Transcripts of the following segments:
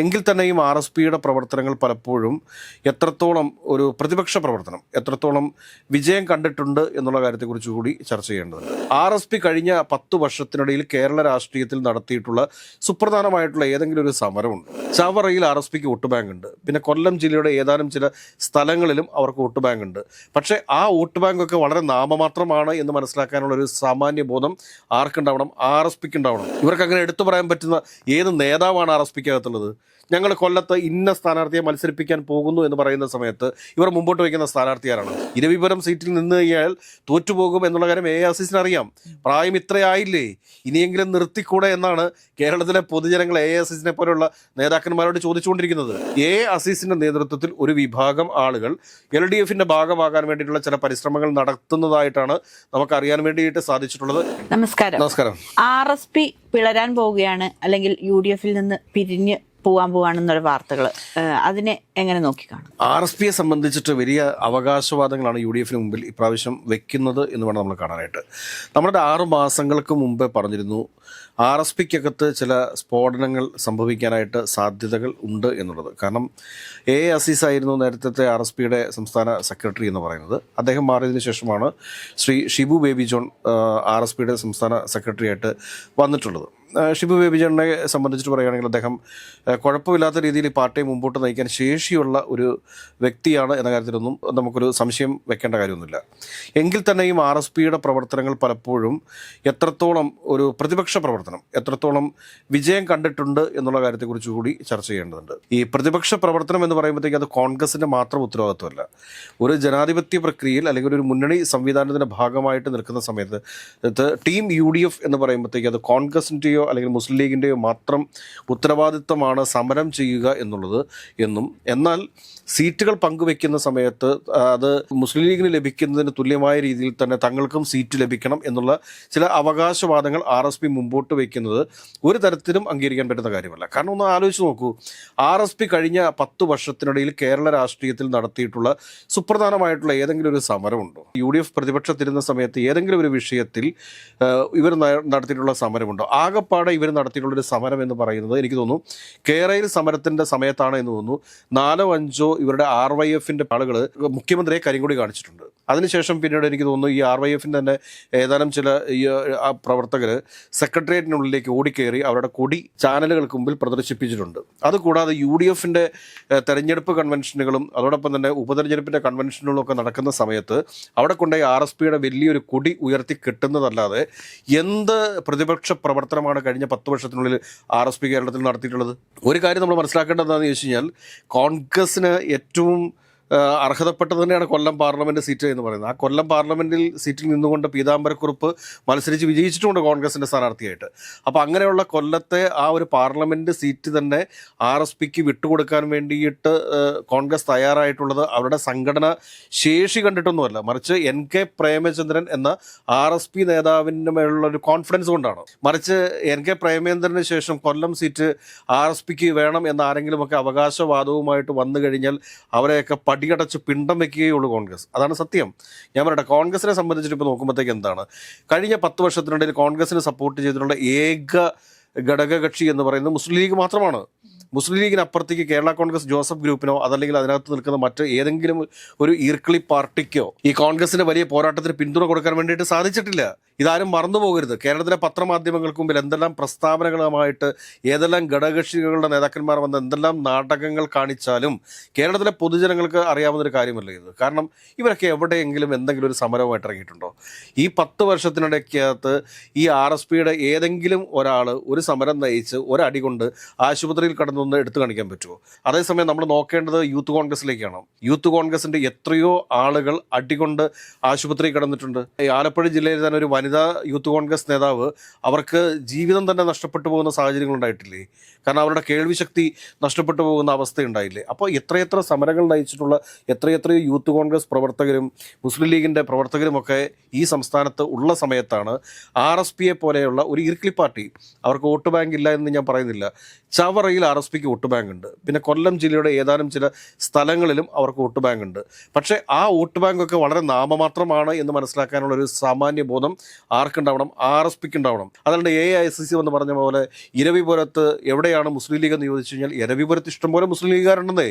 എങ്കിൽ തന്നെയും R S പിയുടെ പ്രവർത്തനങ്ങൾ പലപ്പോഴും എത്രത്തോളം ഒരു പ്രതിപക്ഷ പ്രവർത്തനം എത്രത്തോളം വിജയം കണ്ടിട്ടുണ്ട് എന്നുള്ള കാര്യത്തെക്കുറിച്ച് കൂടി ചർച്ച ചെയ്യേണ്ടതുണ്ട്. ആർ എസ് പി കഴിഞ്ഞ പത്ത് വർഷത്തിനിടയിൽ കേരള രാഷ്ട്രീയത്തിൽ നടത്തിയിട്ടുള്ള സുപ്രധാനമായിട്ടുള്ള ഏതെങ്കിലും ഒരു സമരമുണ്ട്. ചവറയിൽ ആർ എസ് പിക്ക് വോട്ട് ബാങ്ക് ഉണ്ട്. പിന്നെ കൊല്ലം ജില്ലയുടെ ഏതാനും ചില സ്ഥലങ്ങളിലും അവർക്ക് വോട്ട് ബാങ്ക് ഉണ്ട്. പക്ഷേ ആ വോട്ട് ബാങ്ക് ഒക്കെ വളരെ നാമമാത്രമാണ് എന്ന് മനസ്സിലാക്കാനുള്ള ഒരു സാമാന്യ ബോധം ആർക്കുണ്ടാവണം? ആർ എസ് പിക്ക് ഉണ്ടാവണം ഇവർക്ക് അങ്ങനെ എടുത്തു പറയാൻ പറ്റുന്ന ഏത് നേതാവാണ് ആർ എസ് പിക്ക് അകത്തുള്ളത് ഞങ്ങൾ കൊല്ലത്ത് ഇന്ന സ്ഥാനാർത്ഥിയെ മത്സരിപ്പിക്കാൻ പോകുന്നു എന്ന് പറയുന്ന സമയത്ത് ഇവർ മുമ്പോട്ട് വയ്ക്കുന്ന സ്ഥാനാർത്ഥിയാരാണ്. ഇരവിപുരം സീറ്റിൽ നിന്ന് കഴിഞ്ഞാൽ തോറ്റുപോകും എന്നുള്ള കാര്യം എ അസീസിന് അറിയാം പ്രായം ഇത്രയായില്ലേ? ഇനിയെങ്കിലും നിർത്തിക്കൂടെ എന്നാണ് കേരളത്തിലെ പൊതുജനങ്ങൾ എ അസീസിനെ പോലുള്ള നേതാക്കന്മാരോട് ചോദിച്ചുകൊണ്ടിരിക്കുന്നത്. എ അസീസിന്റെ നേതൃത്വത്തിൽ ഒരു വിഭാഗം ആളുകൾ എൽ ഡി എഫിന്റെ ഭാഗമാകാൻ വേണ്ടിയിട്ടുള്ള ചില പരിശ്രമങ്ങൾ നടത്തുന്നതായിട്ടാണ് നമുക്ക് അറിയാൻ വേണ്ടിയിട്ട് സാധിച്ചിട്ടുള്ളത്. നമസ്കാരം. നമസ്കാരം. ആർ എസ് പി പിളരാൻ പോവുകയാണ് അല്ലെങ്കിൽ യു ഡി എഫിൽ നിന്ന് പിരിഞ്ഞ് പോവാൻ പോവാണെന്നുള്ള വാർത്തകൾ അതിനെ എങ്ങനെ നോക്കിക്കാണും? ആർ എസ് പിയെ സംബന്ധിച്ചിട്ട് വലിയ അവകാശവാദങ്ങളാണ് യു ഡി എഫിന് മുമ്പിൽ ഇപ്രാവശ്യം വെക്കുന്നത് എന്ന് വേണം നമ്മൾ കാണാനായിട്ട്. നമ്മുടെ ആറ് മാസങ്ങൾക്ക് മുമ്പേ പറഞ്ഞിരുന്നു ആർ എസ് പിക്കകത്ത് ചില സ്ഫോടനങ്ങൾ സംഭവിക്കാനായിട്ട് സാധ്യതകൾ ഉണ്ട് എന്നുള്ളത്. കാരണം എ അസീസ് ആയിരുന്നു നേരത്തെ ആർ എസ് പിയുടെ സംസ്ഥാന സെക്രട്ടറി എന്ന് പറയുന്നത്. അദ്ദേഹം മാറിയതിനു ശേഷമാണ് ശ്രീ ഷിബു ബേബി ജോൺ ആർ എസ് പിയുടെ സംസ്ഥാന സെക്രട്ടറിയായിട്ട് വന്നിട്ടുള്ളത്. ഷിബു ബേബി ജോണിനെ സംബന്ധിച്ചിട്ട് പറയുകയാണെങ്കിൽ അദ്ദേഹം കുഴപ്പമില്ലാത്ത രീതിയിൽ ഈ പാർട്ടിയെ മുമ്പോട്ട് നയിക്കാൻ ശേഷിയുള്ള ഒരു വ്യക്തിയാണ് എന്ന കാര്യത്തിലൊന്നും നമുക്കൊരു സംശയം വെക്കേണ്ട കാര്യമൊന്നുമില്ല. എങ്കിൽ തന്നെയും ആർ എസ് പിയുടെ പ്രവർത്തനങ്ങൾ പലപ്പോഴും എത്രത്തോളം ഒരു പ്രതിപക്ഷ പ്രവർത്തനം എത്രത്തോളം വിജയം കണ്ടിട്ടുണ്ട് എന്നുള്ള കാര്യത്തെക്കുറിച്ച് കൂടി ചർച്ച ചെയ്യേണ്ടതുണ്ട്. ഈ പ്രതിപക്ഷ പ്രവർത്തനം എന്ന് പറയുമ്പോഴത്തേക്ക് അത് കോൺഗ്രസിന്റെ മാത്രം ഉത്തരവാദിത്വമല്ല. ഒരു ജനാധിപത്യ പ്രക്രിയയിൽ അല്ലെങ്കിൽ ഒരു മുന്നണി സംവിധാനത്തിന്റെ ഭാഗമായിട്ട് നിൽക്കുന്ന സമയത്ത് ടീം യു ഡി എഫ് എന്ന് പറയുമ്പോഴത്തേക്ക് അത് കോൺഗ്രസിന്റെയോ അല്ലെങ്കിൽ മുസ്ലിം ലീഗിന്റെയോ മാത്രം ഉത്തരവാദിത്തമാണ് സമരം ചെയ്യുക എന്നുള്ളത് എന്നും. എന്നാൽ സീറ്റുകൾ പങ്കുവെക്കുന്ന സമയത്ത് അത് മുസ്ലിം ലീഗിന് ലഭിക്കുന്നതിന് തുല്യമായ രീതിയിൽ തന്നെ തങ്ങൾക്കും സീറ്റ് ലഭിക്കണം എന്നുള്ള ചില അവകാശവാദങ്ങൾ ആർ എസ് പി മുമ്പോട്ട് വയ്ക്കുന്നത് ഒരു തരത്തിലും അംഗീകരിക്കാൻ പറ്റുന്ന കാര്യമല്ല. കാരണം ഒന്ന് ആലോചിച്ച് നോക്കൂ. ആർ എസ് പി കഴിഞ്ഞ പത്ത് വർഷത്തിനിടയിൽ കേരള രാഷ്ട്രീയത്തിൽ നടത്തിയിട്ടുള്ള സുപ്രധാനമായിട്ടുള്ള ഏതെങ്കിലും ഒരു സമരമുണ്ടോ? യു ഡി എഫ് പ്രതിപക്ഷത്തിരുന്ന സമയത്ത് ഏതെങ്കിലും ഒരു വിഷയത്തിൽ ഇവർ നടത്തിയിട്ടുള്ള സമരമുണ്ടോ? ആകപ്പാടെ ഇവർ നടത്തിയിട്ടുള്ള ഒരു സമരം എന്ന് പറയുന്നത് എനിക്ക് തോന്നുന്നു കേരയിൽ സമരത്തിന്റെ സമയത്താണ് എന്ന് തോന്നുന്നു. നാലോ അഞ്ചോ ഇവരുടെ ആർ വൈ എഫിന്റെ ആളുകൾ മുഖ്യമന്ത്രിയെ കരിങ്കൊടി കാണിച്ചിട്ടുണ്ട്. അതിനുശേഷം പിന്നീട് എനിക്ക് തോന്നുന്നു ഈ ആർ വൈ എഫിന്റെ തന്നെ ഏതാനും ചില ഈ പ്രവർത്തകർ സെക്രട്ടേറിയറ്റിനുള്ളിലേക്ക് ഓടിക്കയറി അവരുടെ കൊടി ചാനലുകൾക്ക് മുമ്പിൽ പ്രദർശിപ്പിച്ചിട്ടുണ്ട്. അതുകൂടാതെ യു ഡി എഫിന്റെ തെരഞ്ഞെടുപ്പ് കൺവെൻഷനുകളും അതോടൊപ്പം തന്നെ ഉപതെരഞ്ഞെടുപ്പിന്റെ കൺവെൻഷനുകളും ഒക്കെ നടക്കുന്ന സമയത്ത് അവിടെ കൊണ്ടുപോയി ആർ എസ് പിയുടെ വലിയൊരു കൊടി ഉയർത്തി കിട്ടുന്നതല്ലാതെ എന്ത് പ്രതിപക്ഷ പ്രവർത്തനമാണ് കഴിഞ്ഞ പത്ത് വർഷത്തിനുള്ളിൽ ആർ എസ് പി കേരളത്തിൽ നടത്തിയിട്ടുള്ളത്? ഒരു കാര്യം നമ്മൾ മനസ്സിലാക്കേണ്ടത് എന്താണെന്ന് ചോദിച്ചു കഴിഞ്ഞാൽ കോൺഗ്രസിന് ഏറ്റവും അർഹതപ്പെട്ടത് തന്നെയാണ് കൊല്ലം പാർലമെന്റ് സീറ്റ് എന്ന് പറയുന്നത്. ആ കൊല്ലം പാർലമെന്റിൽ സീറ്റിൽ നിന്നുകൊണ്ട് പീതാംബരക്കുറുപ്പ് മത്സരിച്ച് വിജയിച്ചിട്ടുമുണ്ട് കോൺഗ്രസിന്റെ സ്ഥാനാർത്ഥിയായിട്ട്. അപ്പോൾ അങ്ങനെയുള്ള കൊല്ലത്തെ ആ ഒരു പാർലമെന്റ് സീറ്റ് തന്നെ ആർ എസ് പിക്ക് വിട്ടുകൊടുക്കാൻ വേണ്ടിയിട്ട് കോൺഗ്രസ് തയ്യാറായിട്ടുള്ളത് അവരുടെ സംഘടന ശേഷി കണ്ടിട്ടൊന്നുമല്ല. മറിച്ച് എൻ കെ പ്രേമചന്ദ്രൻ എന്ന ആർ എസ് പി നേതാവിന്റെ മേലുള്ള ഒരു കോൺഫിഡൻസ് കൊണ്ടാണ്. മറിച്ച് എൻ കെ പ്രേമേന്ദ്രന് ശേഷം കൊല്ലം സീറ്റ് ആർ എസ് പിക്ക് വേണം എന്ന ആരെങ്കിലുമൊക്കെ അവകാശവാദവുമായിട്ട് വന്നു കഴിഞ്ഞാൽ അവരെയൊക്കെ പടിയടച്ച് പിണ്ടം വെക്കുകയുള്ളൂ കോൺഗ്രസ്. അതാണ് സത്യം. ഞാൻ പറയട്ടെ കോൺഗ്രസിനെ സംബന്ധിച്ചിട്ട് ഇപ്പോൾ നോക്കുമ്പോഴത്തേക്ക് എന്താണ്? കഴിഞ്ഞ പത്ത് വർഷത്തിനിടയിൽ കോൺഗ്രസിനെ സപ്പോർട്ട് ചെയ്തിട്ടുള്ള ഏക ഘടകകക്ഷി എന്ന് പറയുന്നത് മുസ്ലിം ലീഗ് മാത്രമാണ്. മുസ്ലിം ലീഗിന് അപ്പുറത്തേക്ക് കേരള കോൺഗ്രസ് ജോസഫ് ഗ്രൂപ്പിനോ അതല്ലെങ്കിൽ അതിനകത്ത് നിൽക്കുന്ന മറ്റ് ഏതെങ്കിലും ഒരു ഈർക്കിളി പാർട്ടിക്കോ ഈ കോൺഗ്രസിന്റെ വലിയ പോരാട്ടത്തിന് പിന്തുണ കൊടുക്കാൻ വേണ്ടിയിട്ട് സാധിച്ചിട്ടില്ല. ഇതാരും മറന്നു പോകരുത്. കേരളത്തിലെ പത്രമാധ്യമങ്ങൾക്ക് മുമ്പിൽ എന്തെല്ലാം പ്രസ്താവനകളുമായിട്ട് ഏതെല്ലാം ഘടകകക്ഷികളുടെ നേതാക്കന്മാർ വന്ന് എന്തെല്ലാം നാടകങ്ങൾ കാണിച്ചാലും കേരളത്തിലെ പൊതുജനങ്ങൾക്ക് അറിയാവുന്ന ഒരു കാര്യമല്ല ഇത്. കാരണം ഇവരൊക്കെ എവിടെയെങ്കിലും എന്തെങ്കിലും ഒരു സമരവുമായിട്ട് ഇറങ്ങിയിട്ടുണ്ടോ? ഈ പത്ത് വർഷത്തിനിടയ്ക്കകത്ത് ഈ ആർ എസ് പിയുടെ ഏതെങ്കിലും ഒരാൾ ഒരു സമരം നയിച്ച് ഒരടി കൊണ്ട് ആശുപത്രിയിൽ കടന്നൊന്ന് എടുത്തു കാണിക്കാൻ പറ്റുമോ? അതേസമയം നമ്മൾ നോക്കേണ്ടത് യൂത്ത് കോൺഗ്രസിലേക്കാണ്. യൂത്ത് കോൺഗ്രസിന്റെ എത്രയോ ആളുകൾ അടികൊണ്ട് ആശുപത്രി കിടന്നിട്ടുണ്ട്. ആലപ്പുഴ ജില്ലയിൽ തന്നെ ഒരു വനിതാ യൂത്ത് കോൺഗ്രസ് നേതാവ് അവർക്ക് ജീവിതം തന്നെ നഷ്ടപ്പെട്ടു പോകുന്ന സാഹചര്യങ്ങൾ ഉണ്ടായിട്ടില്ലേ? കാരണം അവരുടെ കേൾവിശക്തി നഷ്ടപ്പെട്ടു പോകുന്ന അവസ്ഥ ഉണ്ടായില്ലേ? അപ്പോൾ എത്രയെത്ര സമരങ്ങൾ നയിച്ചിട്ടുള്ള എത്രയെത്രയോ യൂത്ത് കോൺഗ്രസ് പ്രവർത്തകരും മുസ്ലിം ലീഗിന്റെ പ്രവർത്തകരുമൊക്കെ ഈ സംസ്ഥാനത്ത് ഉള്ള സമയത്താണ് ആർ എസ് പിയെ പോലെയുള്ള ഒരു ഇർക്കിളി പാർട്ടി അവർക്ക് വോട്ട് ബാങ്ക് ഇല്ല എന്ന് ഞാൻ പറയുന്നില്ല. ചവറയിൽ ആർ എസ് പിക്ക് വോട്ട് ബാങ്ക് ഉണ്ട്. പിന്നെ കൊല്ലം ജില്ലയുടെ ഏതാനും ചില സ്ഥലങ്ങളിലും അവർക്ക് വോട്ട് ബാങ്ക് ഉണ്ട്. പക്ഷേ ആ വോട്ട് ബാങ്കൊക്കെ വളരെ നാമമാത്രമാണ് എന്ന് മനസ്സിലാക്കാനുള്ള ഒരു സാമാന്യ ബോധം ആർക്കുണ്ടാവണം? ആർ എസ് പിക്ക് ഉണ്ടാവണം അതുകൊണ്ട് എ ഐ സി സി എന്ന് പറഞ്ഞ പോലെ ഇരവിപുരത്ത് എവിടെയാണ് മുസ്ലിം ലീഗ് എന്ന് ചോദിച്ചു കഴിഞ്ഞാൽ ഇരവിപുരത്ത് ഇഷ്ടംപോലെ മുസ്ലിം ലീഗുകാരുണ്ടെന്നേ.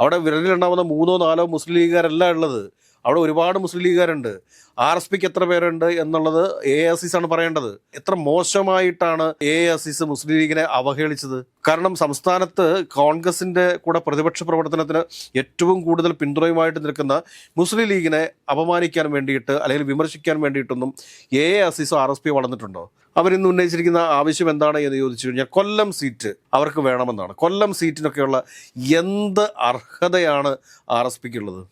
അവിടെ വിരലിലുണ്ടാവുന്ന മൂന്നോ നാലോ മുസ്ലിം ലീഗുകാരല്ല ഉള്ളത്. അവിടെ ഒരുപാട് മുസ്ലിം ലീഗുകാരുണ്ട്. ആർ എസ് പിക്ക് എത്ര പേരുണ്ട് എന്നുള്ളത് എ അസീസ് ആണ് പറയേണ്ടത്. എത്ര മോശമായിട്ടാണ് എ അസീസ് മുസ്ലിം ലീഗിനെ അവഹേളിച്ചത്? കാരണം സംസ്ഥാനത്ത് കോൺഗ്രസിന്റെ കൂടെ പ്രതിപക്ഷ പ്രവർത്തനത്തിന് ഏറ്റവും കൂടുതൽ പിന്തുണയുമായിട്ട് നിൽക്കുന്ന മുസ്ലിം ലീഗിനെ അപമാനിക്കാൻ വേണ്ടിയിട്ട് അല്ലെങ്കിൽ വിമർശിക്കാൻ വേണ്ടിയിട്ടൊന്നും എ അസീസോ ആർ എസ് പി വളർന്നിട്ടുണ്ടോ? അവരിന്ന് ഉന്നയിച്ചിരിക്കുന്ന ആവശ്യം എന്താണ് എന്ന് ചോദിച്ചു കഴിഞ്ഞാൽ കൊല്ലം സീറ്റ് അവർക്ക് വേണമെന്നാണ്. കൊല്ലം സീറ്റിനൊക്കെയുള്ള എന്ത് അർഹതയാണ് ആർ എസ് പിക്ക് ഉള്ളത്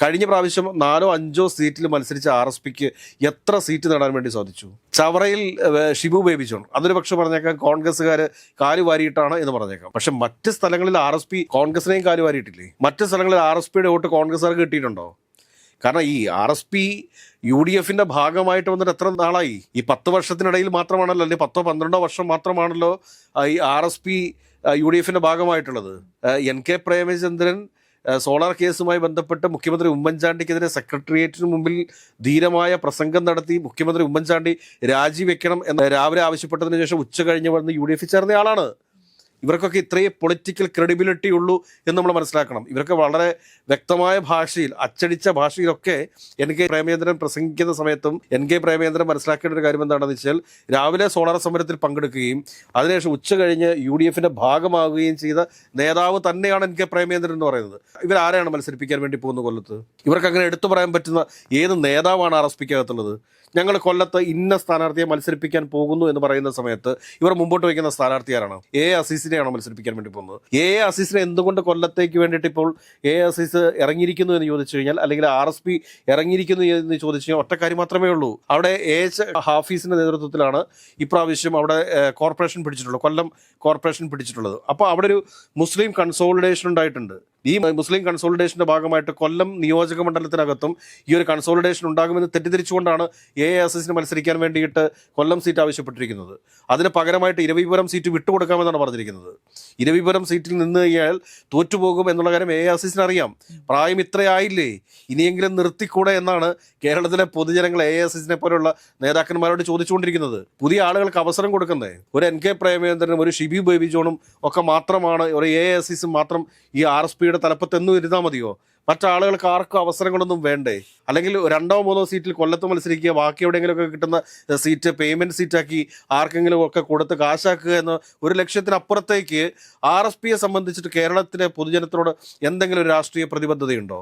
കഴിഞ്ഞ പ്രാവശ്യം നാലോ അഞ്ചോ സീറ്റിൽ മത്സരിച്ച ആർ എസ് പിക്ക് എത്ര സീറ്റ് നേടാൻ വേണ്ടി സാധിച്ചു? ചവറയിൽ ഷിബു ബേബി അതൊരു പക്ഷെ പറഞ്ഞേക്കാം കോൺഗ്രസ്സുകാർ കാൽ വാരിയിട്ടാണ് എന്ന് പറഞ്ഞേക്കാം. പക്ഷെ മറ്റ് സ്ഥലങ്ങളിൽ ആർ എസ് പി കോൺഗ്രസിനെയും കാൽ വാരിയിട്ടില്ലേ? മറ്റ് സ്ഥലങ്ങളിൽ ആർ എസ് പിയുടെ വോട്ട് കോൺഗ്രസ്സുകാർക്ക് കിട്ടിയിട്ടുണ്ടോ? കാരണം ഈ R S P U D എഫിന്റെ ഭാഗമായിട്ട് വന്നിട്ട് എത്ര നാളായി? ഈ പത്ത് വർഷത്തിനിടയിൽ മാത്രമാണല്ലോ അല്ലെങ്കിൽ പത്തോ പന്ത്രണ്ടോ വർഷം മാത്രമാണല്ലോ ഈ R S P U D എഫിന്റെ ഭാഗമായിട്ടുള്ളത് എൻ കെ പ്രേമചന്ദ്രൻ സോളാർ കേസുമായി ബന്ധപ്പെട്ട് മുഖ്യമന്ത്രി ഉമ്മൻചാണ്ടിക്കെതിരെ സെക്രട്ടേറിയറ്റിന് മുമ്പിൽ ധീരമായ പ്രസംഗം നടത്തി മുഖ്യമന്ത്രി ഉമ്മൻചാണ്ടി രാജിവെക്കണം എന്ന് രാവിലെ ആവശ്യപ്പെട്ടതിന് ശേഷം ഉച്ച കഴിഞ്ഞ് വന്ന് യു ഡി എഫിൽ ചേർന്ന ആളാണ് ഇവർക്കൊക്കെ ഇത്രയും പൊളിറ്റിക്കൽ ക്രെഡിബിലിറ്റി ഉള്ളൂ എന്ന് നമ്മൾ മനസ്സിലാക്കണം. ഇവരൊക്കെ വളരെ വ്യക്തമായ ഭാഷയിൽ അച്ചടിച്ച ഭാഷയിലൊക്കെ എൻ കെ പ്രേമേന്ദ്രൻ പ്രസംഗിക്കുന്ന സമയത്തും എൻ കെ പ്രേമേന്ദ്രൻ മനസ്സിലാക്കേണ്ട ഒരു കാര്യം എന്താണെന്ന് വെച്ചാൽ രാവിലെ സോളാർ സമരത്തിൽ പങ്കെടുക്കുകയും അതിനുശേഷം ഉച്ച കഴിഞ്ഞ് യു ഡി എഫിന്റെ ഭാഗമാവുകയും ചെയ്ത നേതാവ് തന്നെയാണ് എൻ കെ പ്രേമേന്ദ്രൻ എന്ന് പറയുന്നത്. ഇവരാരെയാണ് മത്സരിപ്പിക്കാൻ വേണ്ടി പോകുന്ന കൊല്ലത്ത്? ഇവർക്ക് അങ്ങനെ എടുത്തു പറയാൻ പറ്റുന്ന ഏത് നേതാവാണ് ആർ എസ് പിക്കകത്തുള്ളത്? ഞങ്ങൾ കൊല്ലത്ത് ഇന്ന സ്ഥാനാർത്ഥിയെ മത്സരിപ്പിക്കാൻ പോകുന്നു എന്ന് പറയുന്ന സമയത്ത് ഇവർ മുമ്പോട്ട് വയ്ക്കുന്ന സ്ഥാനാർത്ഥി എ അസീസിനെയാണോ മത്സരിപ്പിക്കാൻ വേണ്ടി പോകുന്നത്? എ എ അസീസിനെ എന്തുകൊണ്ട് കൊല്ലത്തേക്ക് വേണ്ടിയിട്ട് ഇപ്പോൾ എ അസീസ് ഇറങ്ങിയിരിക്കുന്നു എന്ന് ചോദിച്ചു കഴിഞ്ഞാൽ അല്ലെങ്കിൽ ആർ എസ് പി ഇറങ്ങിയിരിക്കുന്നു എന്ന് ചോദിച്ചു കഴിഞ്ഞാൽ ഒറ്റ കാര്യം മാത്രമേ ഉള്ളൂ. അവിടെ എ എച്ച് ഹാഫീസിന്റെ നേതൃത്വത്തിലാണ് ഇപ്രാവശ്യം അവിടെ കോർപ്പറേഷൻ പിടിച്ചിട്ടുള്ളത് കൊല്ലം കോർപ്പറേഷൻ പിടിച്ചിട്ടുള്ളത്. അപ്പോൾ അവിടെ ഒരു മുസ്ലിം കൺസോളിഡേഷൻ ഉണ്ടായിട്ടുണ്ട്. ഈ മുസ്ലിം കൺസോളിഡേഷന്റെ ഭാഗമായിട്ട് കൊല്ലം നിയോജക മണ്ഡലത്തിനകത്തും ഈ ഒരു കൺസോളിഡേഷൻ ഉണ്ടാകുമെന്ന് തെറ്റിദ്ധരിച്ചുകൊണ്ടാണ് എ എ എസ് എസിന് മത്സരിക്കാൻ വേണ്ടിയിട്ട് കൊല്ലം സീറ്റ് ആവശ്യപ്പെട്ടിരിക്കുന്നത്. അതിന് പകരമായിട്ട് ഇരവിപുരം സീറ്റ് വിട്ടുകൊടുക്കാമെന്നാണ് പറഞ്ഞിരിക്കുന്നത്. ഇരവിപുരം സീറ്റിൽ നിന്ന് കഴിഞ്ഞാൽ തോറ്റുപോകും എന്നുള്ള കാര്യം എ എസ് എസിന് അറിയാം. പ്രായം ഇത്രയായില്ലേ? ഇനിയെങ്കിലും നിർത്തിക്കൂടെ എന്നാണ് കേരളത്തിലെ പൊതുജനങ്ങൾ എ എസ് എസിനെ പോലുള്ള നേതാക്കന്മാരോട് ചോദിച്ചുകൊണ്ടിരിക്കുന്നത്. പുതിയ ആളുകൾക്ക് അവസരം കൊടുക്കുന്നത് ഒരു എൻ കെ പ്രേമേന്ദ്രനും ഒരു ഷിബി ബേബി ജോണും ഒക്കെ മാത്രമാണ് ഒരു എ എസ് എസും മാത്രം ഈ ആർ എസ് പിയുടെ തലപ്പത്ത് എന്നും ഇരുന്നാൽ മതിയോ? മറ്റാളുകൾക്ക് ആർക്കും അവസരങ്ങളൊന്നും വേണ്ടേ? അല്ലെങ്കിൽ രണ്ടോ മൂന്നോ സീറ്റിൽ കൊല്ലത്ത് മത്സരിക്കുക ബാക്കി എവിടെയെങ്കിലുമൊക്കെ കിട്ടുന്ന സീറ്റ് പേയ്മെന്റ് സീറ്റാക്കി ആർക്കെങ്കിലും ഒക്കെ കൊടുത്ത് കാശാക്കുക എന്ന ഒരു ലക്ഷ്യത്തിനപ്പുറത്തേക്ക് ആർ എസ് പിയെ സംബന്ധിച്ചിട്ട് കേരളത്തിലെ പൊതുജനത്തിനോട് എന്തെങ്കിലും ഒരു രാഷ്ട്രീയ പ്രതിബദ്ധതയുണ്ടോ?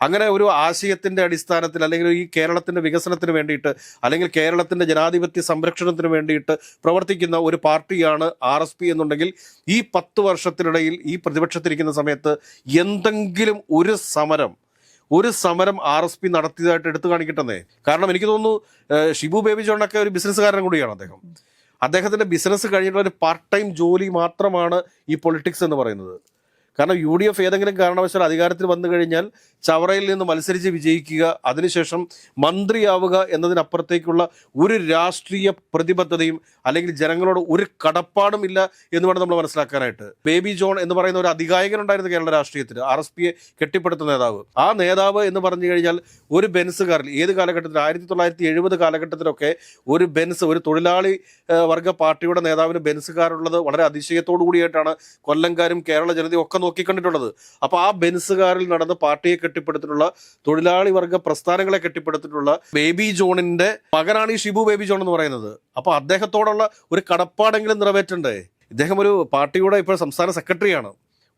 അങ്ങനെ ഒരു ആശയത്തിന്റെ അടിസ്ഥാനത്തിൽ അല്ലെങ്കിൽ ഈ കേരളത്തിന്റെ വികസനത്തിന് വേണ്ടിയിട്ട് അല്ലെങ്കിൽ കേരളത്തിന്റെ ജനാധിപത്യ സംരക്ഷണത്തിന് വേണ്ടിയിട്ട് പ്രവർത്തിക്കുന്ന ഒരു പാർട്ടിയാണ് ആർ എസ് പി എന്നുണ്ടെങ്കിൽ ഈ പത്ത് വർഷത്തിനിടയിൽ ഈ പ്രതിപക്ഷത്തിരിക്കുന്ന സമയത്ത് എന്തെങ്കിലും ഒരു സമരം ഒരു സമരം ആർ എസ് പി നടത്തിയതായിട്ട് എടുത്തു കാണിക്കട്ടെന്നേ. കാരണം എനിക്ക് തോന്നുന്നു ഷിബു ബേബി ജോണൊക്കെ ഒരു ബിസിനസ്സുകാരൻ കൂടിയാണ് അദ്ദേഹം. അദ്ദേഹത്തിന്റെ ബിസിനസ് കഴിഞ്ഞിട്ടുള്ള ഒരു പാർട്ട് ടൈം ജോലി മാത്രമാണ് ഈ പൊളിറ്റിക്സ് എന്ന് പറയുന്നത്. കാരണം യു ഡി എഫ് ഏതെങ്കിലും കാരണവശാൽ അധികാരത്തിൽ വന്നു കഴിഞ്ഞാൽ ചവറയിൽ നിന്ന് മത്സരിച്ച് വിജയിക്കുക അതിനുശേഷം മന്ത്രിയാവുക എന്നതിനപ്പുറത്തേക്കുള്ള ഒരു രാഷ്ട്രീയ പ്രതിബദ്ധതയും അല്ലെങ്കിൽ ജനങ്ങളോട് ഒരു കടപ്പാടും ഇല്ല എന്ന് വേണം നമ്മൾ മനസ്സിലാക്കാനായിട്ട്. ബേബി ജോൺ എന്ന് പറയുന്ന ഒരു അധികായകൻ ഉണ്ടായിരുന്നു കേരള രാഷ്ട്രീയത്തിൽ ആർ എസ് പിയെ കെട്ടിപ്പടുത്ത നേതാവ്. ആ നേതാവ് എന്ന് പറഞ്ഞു കഴിഞ്ഞാൽ ഒരു ബെൻസുകാരിൽ ഏത് കാലഘട്ടത്തിൽ ആയിരത്തി തൊള്ളായിരത്തി എഴുപത് കാലഘട്ടത്തിലൊക്കെ ഒരു ബെൻസ് ഒരു തൊഴിലാളി വർഗ പാർട്ടിയുടെ നേതാവിന് ബെൻസുകാരുള്ളത് വളരെ അതിശയത്തോടു കൂടിയായിട്ടാണ് കൊല്ലംകാരും കേരള ജനതയും ഒക്കെ നോക്കിക്കണ്ടിട്ടുള്ളത്. അപ്പോൾ ആ ബെൻസുകാരിൽ നടന്ന് പാർട്ടിയെ കെട്ടിപ്പടുത്തിട്ടുള്ള തൊഴിലാളി വർഗ പ്രസ്ഥാനങ്ങളെ കെട്ടിപ്പടുത്തിട്ടുള്ള ബേബി ജോണിന്റെ മകനാണ് ഈ ഷിബു ബേബി ജോൺ എന്ന് പറയുന്നത്. അപ്പോൾ അദ്ദേഹത്തോടുള്ള ഒരു കടപ്പാടെങ്കിലും നിറവേറ്റണ്ടേ? ഇദ്ദേഹം ഒരു പാർട്ടിയുടെ ഇപ്പോൾ സംസ്ഥാന സെക്രട്ടറിയാണ്.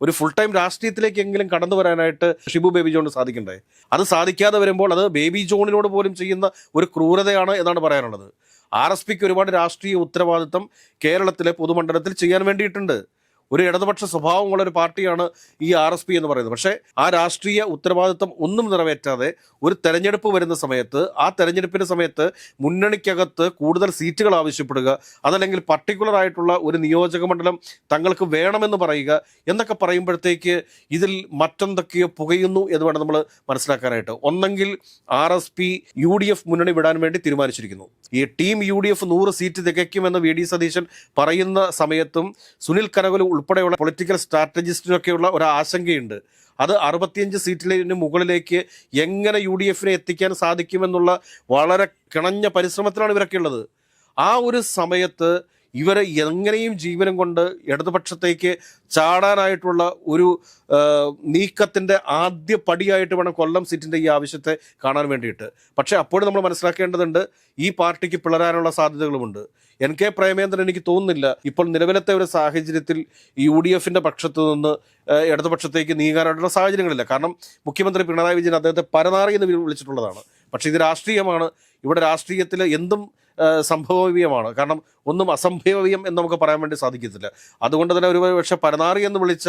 ഒരു ഫുൾ ടൈം രാഷ്ട്രീയത്തിലേക്ക് എങ്കിലും കടന്നു വരാനായിട്ട് ഷിബു ബേബി ജോണിന് സാധിക്കണ്ടേ? അത് സാധിക്കാതെ വരുമ്പോൾ അത് ബേബി ജോണിനോട് പോലും ചെയ്യുന്ന ഒരു ക്രൂരതയാണ് എന്നാണ് പറയാനുള്ളത്. ആർ എസ് പിക്ക് ഒരുപാട് രാഷ്ട്രീയ ഉത്തരവാദിത്തം കേരളത്തിലെ പൊതുമണ്ഡലത്തിൽ ചെയ്യാൻ വേണ്ടിയിട്ടുണ്ട്. ഒരു ഇടതുപക്ഷ സ്വഭാവമുള്ള ഒരു പാർട്ടിയാണ് ഈ ആർ എസ് പി എന്ന് പറയുന്നത്. പക്ഷേ ആ രാഷ്ട്രീയ ഉത്തരവാദിത്വം ഒന്നും നിറവേറ്റാതെ ഒരു തെരഞ്ഞെടുപ്പ് വരുന്ന സമയത്ത് ആ തെരഞ്ഞെടുപ്പിന്റെ സമയത്ത് മുന്നണിക്കകത്ത് കൂടുതൽ സീറ്റുകൾ ആവശ്യപ്പെടുക അതല്ലെങ്കിൽ പർട്ടിക്കുലർ ആയിട്ടുള്ള ഒരു നിയോജക മണ്ഡലം തങ്ങൾക്ക് വേണമെന്ന് പറയുക എന്നൊക്കെ പറയുമ്പോഴത്തേക്ക് ഇതിൽ മറ്റെന്തൊക്കെയോ പുകയുന്നു എന്ന് വേണം നമ്മൾ മനസ്സിലാക്കാനായിട്ട്. ഒന്നെങ്കിൽ R S P U D F മുന്നണി വിടാൻ വേണ്ടി തീരുമാനിച്ചിരിക്കുന്നു. ഈ ടീം യു ഡി എഫ് നൂറ് സീറ്റ് തികയ്ക്കുമെന്ന് വി ഡി സതീശൻ പറയുന്ന സമയത്തും സുനിൽ കനകലും ഉൾപ്പെടെയുള്ള പൊളിറ്റിക്കൽ സ്ട്രാറ്റജിസ്റ്റിനൊക്കെയുള്ള ഒരു ആശങ്കയുണ്ട്. അത് അറുപത്തിയഞ്ച് സീറ്റിന് മുകളിലേക്ക് എങ്ങനെ യു ഡി എഫിനെ എത്തിക്കാൻ സാധിക്കുമെന്നുള്ള വളരെ കിണഞ്ഞ പരിശ്രമത്തിലാണ് ഇവരൊക്കെ ഉള്ളത്. ആ ഒരു സമയത്ത് ഇവരെ എങ്ങനെയും ജീവനം കൊണ്ട് ഇടതുപക്ഷത്തേക്ക് ചാടാനായിട്ടുള്ള ഒരു നീക്കത്തിന്റെ ആദ്യ പടിയായിട്ട് വേണം കൊല്ലം സീറ്റിന്റെ ഈ ആവശ്യത്തെ കാണാൻ വേണ്ടിയിട്ട്. പക്ഷേ അപ്പോഴും നമ്മൾ മനസ്സിലാക്കേണ്ടതുണ്ട് ഈ പാർട്ടിക്ക് പിളരാനുള്ള സാധ്യതകളുമുണ്ട്. എൻ കെ പ്രേമേന്ദ്രൻ എനിക്ക് തോന്നുന്നില്ല ഇപ്പോൾ നിലവിലത്തെ ഒരു സാഹചര്യത്തിൽ യു ഡി എഫിന്റെ പക്ഷത്തു നിന്ന് ഇടതുപക്ഷത്തേക്ക് നീങ്ങാനായിട്ടുള്ള സാഹചര്യങ്ങളില്ല. കാരണം മുഖ്യമന്ത്രി പിണറായി വിജയൻ അദ്ദേഹത്തെ പരനാറി എന്ന് വിളിച്ചിട്ടുള്ളതാണ്. പക്ഷേ ഇത് രാഷ്ട്രീയമാണ്. ഇവിടെ രാഷ്ട്രീയത്തിൽ എന്തും സംഭവവ്യമാണ് കാരണം ഒന്നും അസംഭവ്യം എന്ന് നമുക്ക് പറയാൻ വേണ്ടി സാധിക്കത്തില്ല. അതുകൊണ്ട് തന്നെ ഒരു പക്ഷേ പരനാറി എന്ന് വിളിച്ച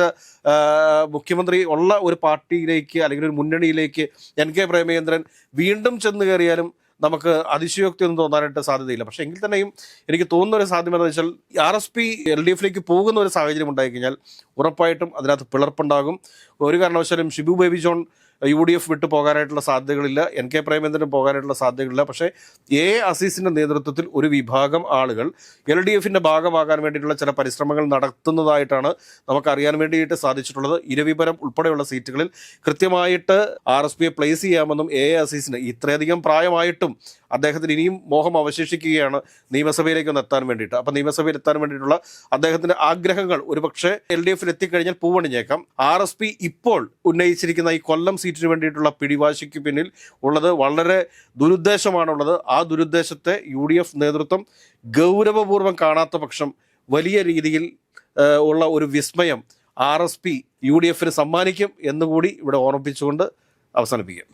മുഖ്യമന്ത്രി ഉള്ള ഒരു പാർട്ടിയിലേക്ക് അല്ലെങ്കിൽ ഒരു മുന്നണിയിലേക്ക് എൻ കെ പ്രേമചന്ദ്രൻ വീണ്ടും ചെന്ന് കയറിയാലും നമുക്ക് അതിശയോക്തി ഒന്നും തോന്നാനായിട്ട് സാധ്യതയില്ല. പക്ഷേ എങ്കിൽ തന്നെയും എനിക്ക് തോന്നുന്ന ഒരു സാധ്യത എന്ന് വെച്ചാൽ R S P L D എഫിലേക്ക് പോകുന്ന ഒരു സാഹചര്യം ഉണ്ടായിക്കഴിഞ്ഞാൽ ഉറപ്പായിട്ടും അതിനകത്ത് പിളർപ്പുണ്ടാകും. ഒരു കാരണവശാലും Shibu Baby John U D F വിട്ടു പോകാനായിട്ടുള്ള സാധ്യതകളില്ല. എൻ കെ പ്രേമേന്ദ്രൻ പോകാനായിട്ടുള്ള സാധ്യതകളില്ല. പക്ഷേ എ അസീസിന്റെ നേതൃത്വത്തിൽ ഒരു വിഭാഗം ആളുകൾ എൽ ഡി എഫിന്റെ ഭാഗമാകാൻ വേണ്ടിയിട്ടുള്ള ചില പരിശ്രമങ്ങൾ നടത്തുന്നതായിട്ടാണ് നമുക്കറിയാൻ വേണ്ടിയിട്ട് സാധിച്ചിട്ടുള്ളത്. ഇരവിപുരം ഉൾപ്പെടെയുള്ള സീറ്റുകളിൽ കൃത്യമായിട്ട് ആർ എസ് പിയെ പ്ലേസ് ചെയ്യാമെന്നും എ അസീസിന് ഇത്രയധികം പ്രായമായിട്ടും അദ്ദേഹത്തിന് ഇനിയും മോഹം അവശേഷിക്കുകയാണ് നിയമസഭയിലേക്ക് ഒന്ന് എത്താൻ വേണ്ടിയിട്ട്. അപ്പം നിയമസഭയിൽ എത്താൻ വേണ്ടിയിട്ടുള്ള അദ്ദേഹത്തിന്റെ ആഗ്രഹങ്ങൾ ഒരുപക്ഷെ എൽ ഡി എഫിൽ എത്തിക്കഴിഞ്ഞാൽ പൂവണിഞ്ഞേക്കാം. ആർ എസ് പി ഇപ്പോൾ ഉന്നയിച്ചിരിക്കുന്ന ഈ കൊല്ലം സീറ്റിന് വേണ്ടിയിട്ടുള്ള പിടിവാശിക്ക് പിന്നിൽ ഉള്ളത് വളരെ ദുരുദ്ദേശമാണുള്ളത്. ആ ദുരുദ്ദേശത്തെ യു ഡി എഫ് നേതൃത്വം ഗൗരവപൂർവം കാണാത്ത പക്ഷം വലിയ രീതിയിൽ ഉള്ള ഒരു വിസ്മയം R S P U D എഫിന് സമ്മാനിക്കും എന്നുകൂടി ഇവിടെ ഓർമ്മിപ്പിച്ചുകൊണ്ട് അവസാനിപ്പിക്കാം.